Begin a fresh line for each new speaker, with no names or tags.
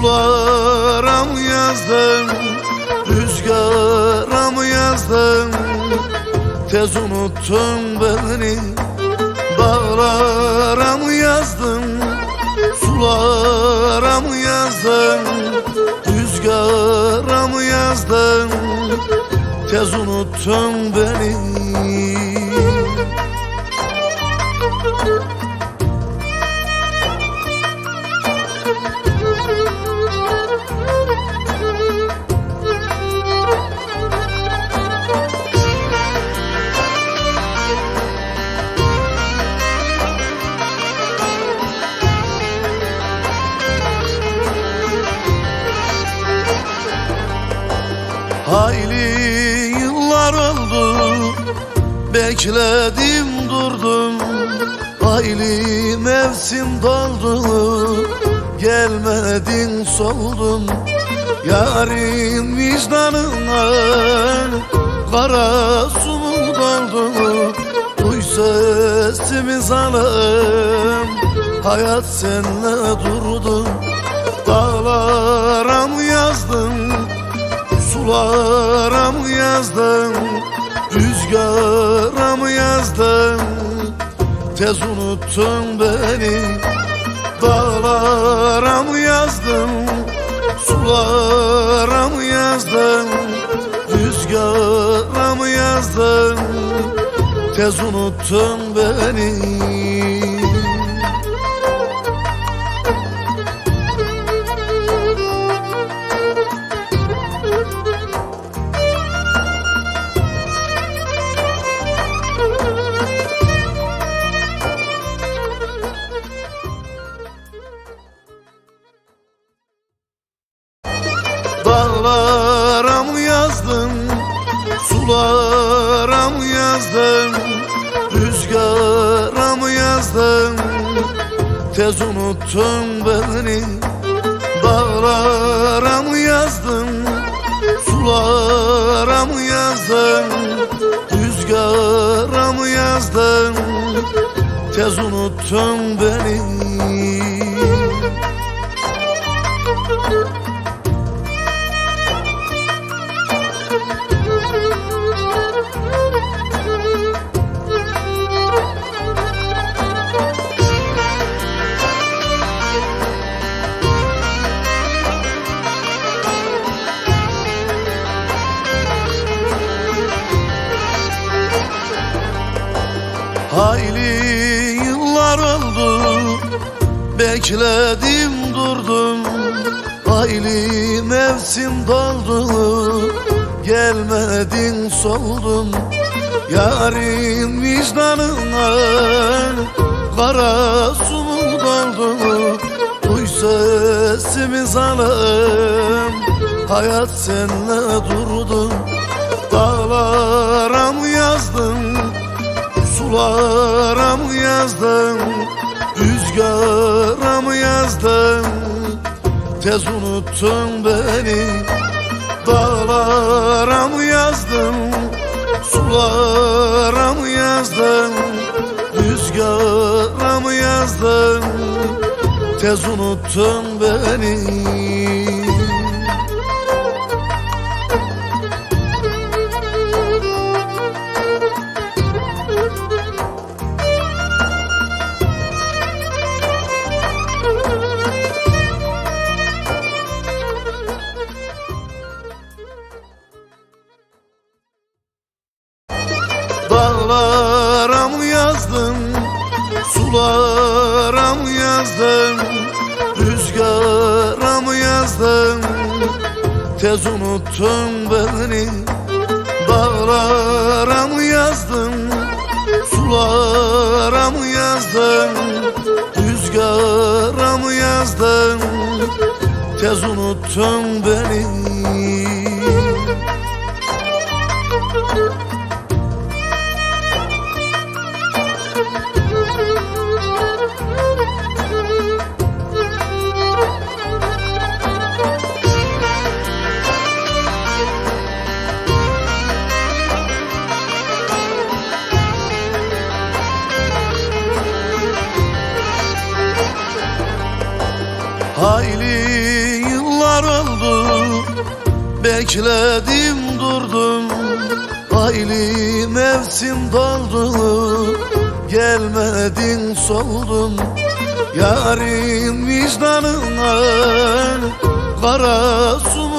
Sulara mı yazdın? Rüzgara mı yazdın? Tez unuttun beni. Dağlara mı yazdın? Sulara mı yazdın? Rüzgara mı yazdın? Tez unuttun beni Hayli yıllar oldu Bekledim durdum. Hayli mevsim doldu Gelmedin soldum Yarın vicdanına Kara su mu doldu? Duy sesimi zalim Hayat senle durdu. Dağlara mı yazdın Sulara mı yazdın Rüzgara mı yazdın Tez unuttun beni Dağlara mı yazdın Sulara mı yazdın Rüzgara mı yazdın Tez unuttun beni Sulara mı yazdın? Rüzgara mı yazdın? Tez unuttun beni. Dağlara mı yazdın? Sulara mı yazdın? Rüzgara mı yazdın? Tez unuttun beni Hayli yıllar oldu. Bekledim durdum. Hayli mevsim doldu. Gelmedin soldum. Yarın vicdanına Kara su mu doldu. Duy sesimi zalim. Hayat senle durdu Sulara mı yazdın Rüzgara mı yazdın Tez unuttun beni Dağlara mı yazdın Sulara mı yazdın Rüzgara mı yazdın Tez unuttun beni Sulara mı yazdın Rüzgara mı yazdın Tez unuttun beni Dağlara mı yazdın Sulara mı yazdın Rüzgara mı yazdın Tez unuttun beni. Hayli Bekledim durdum. Ayli mevsim doldu. Gelmedin soldum. Yarın vicdanına Kara su